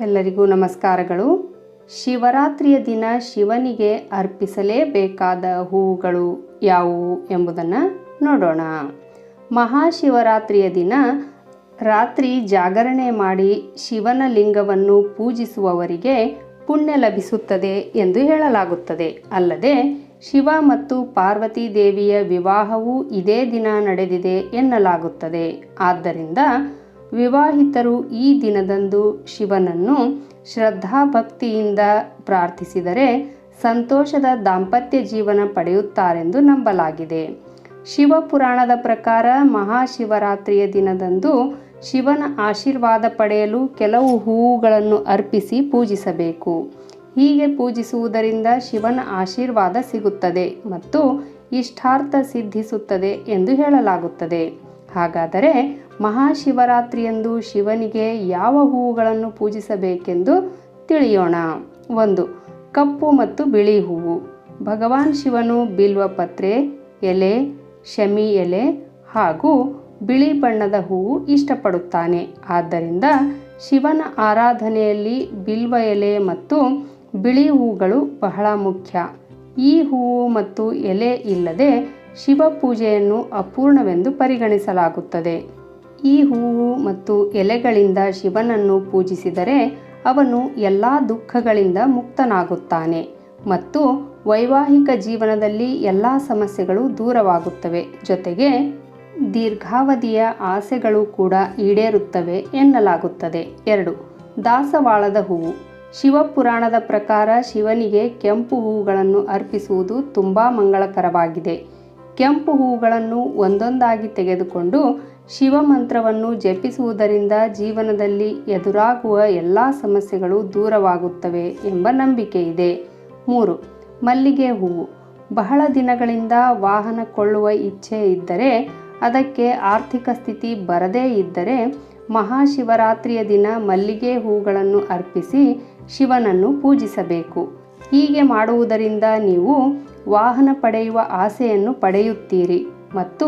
ಎಲ್ಲರಿಗೂ ನಮಸ್ಕಾರಗಳು. ಶಿವರಾತ್ರಿಯ ದಿನ ಶಿವನಿಗೆ ಅರ್ಪಿಸಲೇಬೇಕಾದ ಹೂವುಗಳು ಯಾವುವು ಎಂಬುದನ್ನು ನೋಡೋಣ. ಮಹಾಶಿವರಾತ್ರಿಯ ದಿನ ರಾತ್ರಿ ಜಾಗರಣೆ ಮಾಡಿ ಶಿವನ ಲಿಂಗವನ್ನು ಪೂಜಿಸುವವರಿಗೆ ಪುಣ್ಯ ಲಭಿಸುತ್ತದೆ ಎಂದು ಹೇಳಲಾಗುತ್ತದೆ. ಅಲ್ಲದೆ ಶಿವ ಮತ್ತು ಪಾರ್ವತಿ ದೇವಿಯ ವಿವಾಹವೂ ಇದೇ ದಿನ ನಡೆದಿದೆ ಎನ್ನಲಾಗುತ್ತದೆ. ಆದ್ದರಿಂದ ವಿವಾಹಿತರು ಈ ದಿನದಂದು ಶಿವನನ್ನು ಶ್ರದ್ಧಾಭಕ್ತಿಯಿಂದ ಪ್ರಾರ್ಥಿಸಿದರೆ ಸಂತೋಷದ ದಾಂಪತ್ಯ ಜೀವನ ಪಡೆಯುತ್ತಾರೆಂದು ನಂಬಲಾಗಿದೆ. ಶಿವಪುರಾಣದ ಪ್ರಕಾರ ಮಹಾಶಿವರಾತ್ರಿಯ ದಿನದಂದು ಶಿವನ ಆಶೀರ್ವಾದ ಪಡೆಯಲು ಕೆಲವು ಹೂವುಗಳನ್ನು ಅರ್ಪಿಸಿ ಪೂಜಿಸಬೇಕು. ಹೀಗೆ ಪೂಜಿಸುವುದರಿಂದ ಶಿವನ ಆಶೀರ್ವಾದ ಸಿಗುತ್ತದೆ ಮತ್ತು ಇಷ್ಟಾರ್ಥ ಸಿದ್ಧಿಸುತ್ತದೆ ಎಂದು ಹೇಳಲಾಗುತ್ತದೆ. ಹಾಗಾದರೆ ಮಹಾಶಿವರಾತ್ರಿಯಂದು ಶಿವನಿಗೆ ಯಾವ ಹೂವುಗಳನ್ನು ಪೂಜಿಸಬೇಕೆಂದು ತಿಳಿಯೋಣ. ಒಂದು, ಕಪ್ಪು ಮತ್ತು ಬಿಳಿ ಹೂವು. ಭಗವಾನ್ ಶಿವನು ಬಿಲ್ವಪತ್ರೆ ಎಲೆ, ಶಮಿ ಎಲೆ ಹಾಗೂ ಬಿಳಿ ಬಣ್ಣದ ಹೂವು ಇಷ್ಟಪಡುತ್ತಾನೆ. ಆದ್ದರಿಂದ ಶಿವನ ಆರಾಧನೆಯಲ್ಲಿ ಬಿಲ್ವ ಎಲೆ ಮತ್ತು ಬಿಳಿ ಹೂಗಳು ಬಹಳ ಮುಖ್ಯ. ಈ ಹೂವು ಮತ್ತು ಎಲೆ ಇಲ್ಲದೆ ಶಿವ ಪೂಜೆಯನ್ನು ಅಪೂರ್ಣವೆಂದು ಪರಿಗಣಿಸಲಾಗುತ್ತದೆ. ಈ ಹೂವು ಮತ್ತು ಎಲೆಗಳಿಂದ ಶಿವನನ್ನು ಪೂಜಿಸಿದರೆ ಅವನು ಎಲ್ಲ ದುಃಖಗಳಿಂದ ಮುಕ್ತನಾಗುತ್ತಾನೆ ಮತ್ತು ವೈವಾಹಿಕ ಜೀವನದಲ್ಲಿ ಎಲ್ಲ ಸಮಸ್ಯೆಗಳು ದೂರವಾಗುತ್ತವೆ. ಜೊತೆಗೆ ದೀರ್ಘಾವಧಿಯ ಆಸೆಗಳು ಕೂಡ ಈಡೇರುತ್ತವೆ ಎನ್ನಲಾಗುತ್ತದೆ. ಎರಡು, ದಾಸವಾಳದ ಹೂವು. ಶಿವಪುರಾಣದ ಪ್ರಕಾರ ಶಿವನಿಗೆ ಕೆಂಪು ಹೂವುಗಳನ್ನು ಅರ್ಪಿಸುವುದು ತುಂಬ ಮಂಗಳಕರವಾಗಿದೆ. ಕೆಂಪು ಹೂಗಳನ್ನು ಒಂದೊಂದಾಗಿ ತೆಗೆದುಕೊಂಡು ಶಿವಮಂತ್ರವನ್ನು ಜಪಿಸುವುದರಿಂದ ಜೀವನದಲ್ಲಿ ಎದುರಾಗುವ ಎಲ್ಲ ಸಮಸ್ಯೆಗಳು ದೂರವಾಗುತ್ತವೆ ಎಂಬ ನಂಬಿಕೆ ಇದೆ. ಮೂರು, ಮಲ್ಲಿಗೆ ಹೂವು. ಬಹಳ ದಿನಗಳಿಂದ ವಾಹನ ಕೊಳ್ಳುವ ಇಚ್ಛೆ ಇದ್ದರೆ, ಅದಕ್ಕೆ ಆರ್ಥಿಕ ಸ್ಥಿತಿ ಬರದೇ ಇದ್ದರೆ ಮಹಾಶಿವರಾತ್ರಿಯ ದಿನ ಮಲ್ಲಿಗೆ ಹೂಗಳನ್ನು ಅರ್ಪಿಸಿ ಶಿವನನ್ನು ಪೂಜಿಸಬೇಕು. ಹೀಗೆ ಮಾಡುವುದರಿಂದ ನೀವು ವಾಹನ ಪಡೆಯುವ ಆಸೆಯನ್ನು ಪಡೆಯುತ್ತೀರಿ ಮತ್ತು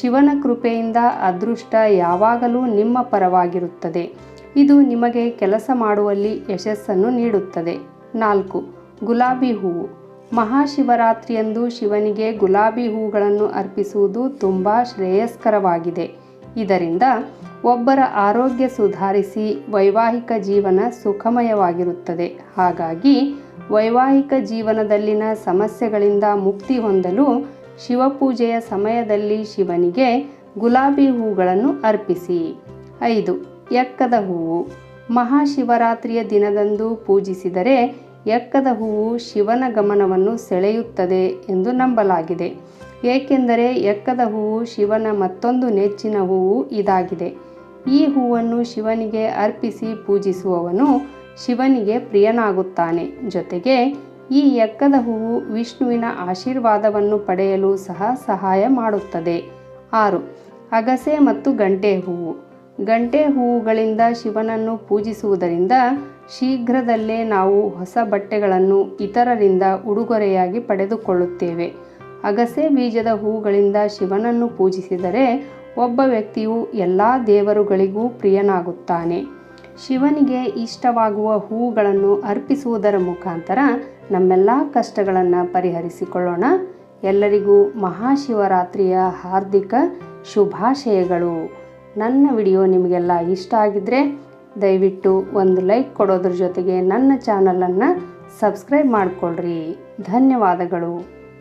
ಶಿವನ ಕೃಪೆಯಿಂದ ಅದೃಷ್ಟ ಯಾವಾಗಲೂ ನಿಮ್ಮ ಪರವಾಗಿರುತ್ತದೆ. ಇದು ನಿಮಗೆ ಕೆಲಸ ಮಾಡುವಲ್ಲಿ ಯಶಸ್ಸನ್ನು ನೀಡುತ್ತದೆ. ನಾಲ್ಕು, ಗುಲಾಬಿ ಹೂವು. ಮಹಾಶಿವರಾತ್ರಿಯಂದು ಶಿವನಿಗೆ ಗುಲಾಬಿ ಹೂಗಳನ್ನು ಅರ್ಪಿಸುವುದು ತುಂಬ ಶ್ರೇಯಸ್ಕರವಾಗಿದೆ. ಇದರಿಂದ ಒಬ್ಬರ ಆರೋಗ್ಯ ಸುಧಾರಿಸಿ ವೈವಾಹಿಕ ಜೀವನ ಸುಖಮಯವಾಗಿರುತ್ತದೆ. ಹಾಗಾಗಿ ವೈವಾಹಿಕ ಜೀವನದಲ್ಲಿನ ಸಮಸ್ಯೆಗಳಿಂದ ಮುಕ್ತಿ ಹೊಂದಲು ಶಿವಪೂಜೆಯ ಸಮಯದಲ್ಲಿ ಶಿವನಿಗೆ ಗುಲಾಬಿ ಹೂಗಳನ್ನು ಅರ್ಪಿಸಿ. ಐದು, ಎಕ್ಕದ ಹೂವು. ಮಹಾಶಿವರಾತ್ರಿಯ ದಿನದಂದು ಪೂಜಿಸಿದರೆ ಎಕ್ಕದ ಹೂವು ಶಿವನ ಗಮನವನ್ನು ಸೆಳೆಯುತ್ತದೆ ಎಂದು ನಂಬಲಾಗಿದೆ. ಏಕೆಂದರೆ ಎಕ್ಕದ ಹೂವು ಶಿವನ ಮತ್ತೊಂದು ನೆಚ್ಚಿನ ಹೂವು ಇದಾಗಿದೆ. ಈ ಹೂವನ್ನು ಶಿವನಿಗೆ ಅರ್ಪಿಸಿ ಪೂಜಿಸುವವನು ಶಿವನಿಗೆ ಪ್ರಿಯನಾಗುತ್ತಾನೆ. ಜೊತೆಗೆ ಈ ಎಕ್ಕದ ಹೂವು ವಿಷ್ಣುವಿನ ಆಶೀರ್ವಾದವನ್ನು ಪಡೆಯಲು ಸಹ ಸಹಾಯ ಮಾಡುತ್ತದೆ. ಆರು, ಅಗಸೆ ಮತ್ತು ಗಂಟೆ ಹೂವು. ಗಂಟೆ ಹೂವುಗಳಿಂದ ಶಿವನನ್ನು ಪೂಜಿಸುವುದರಿಂದ ಶೀಘ್ರದಲ್ಲೇ ನಾವು ಹೊಸ ಬಟ್ಟೆಗಳನ್ನು ಇತರರಿಂದ ಉಡುಗೊರೆಯಾಗಿ ಪಡೆದುಕೊಳ್ಳುತ್ತೇವೆ. ಅಗಸೆ ಬೀಜದ ಹೂಗಳಿಂದ ಶಿವನನ್ನು ಪೂಜಿಸಿದರೆ ಒಬ್ಬ ವ್ಯಕ್ತಿಯು ಎಲ್ಲ ದೇವರುಗಳಿಗೂ ಪ್ರಿಯನಾಗುತ್ತಾನೆ. ಶಿವನಿಗೆ ಇಷ್ಟವಾಗುವ ಹೂಗಳನ್ನು ಅರ್ಪಿಸುವುದರ ಮುಖಾಂತರ ನಮ್ಮೆಲ್ಲ ಕಷ್ಟಗಳನ್ನು ಪರಿಹರಿಸಿಕೊಳ್ಳೋಣ. ಎಲ್ಲರಿಗೂ ಮಹಾಶಿವರಾತ್ರಿಯ ಹಾರ್ದಿಕ ಶುಭಾಶಯಗಳು. ನನ್ನ ವಿಡಿಯೋ ನಿಮಗೆಲ್ಲ ಇಷ್ಟ ಆಗಿದ್ದರೆ ದಯವಿಟ್ಟು ಒಂದು ಲೈಕ್ ಕೊಡೋದ್ರ ಜೊತೆಗೆ ನನ್ನ ಚಾನಲನ್ನು ಸಬ್ಸ್ಕ್ರೈಬ್ ಮಾಡಿಕೊಳ್ಳ್ರಿ ಧನ್ಯವಾದಗಳು.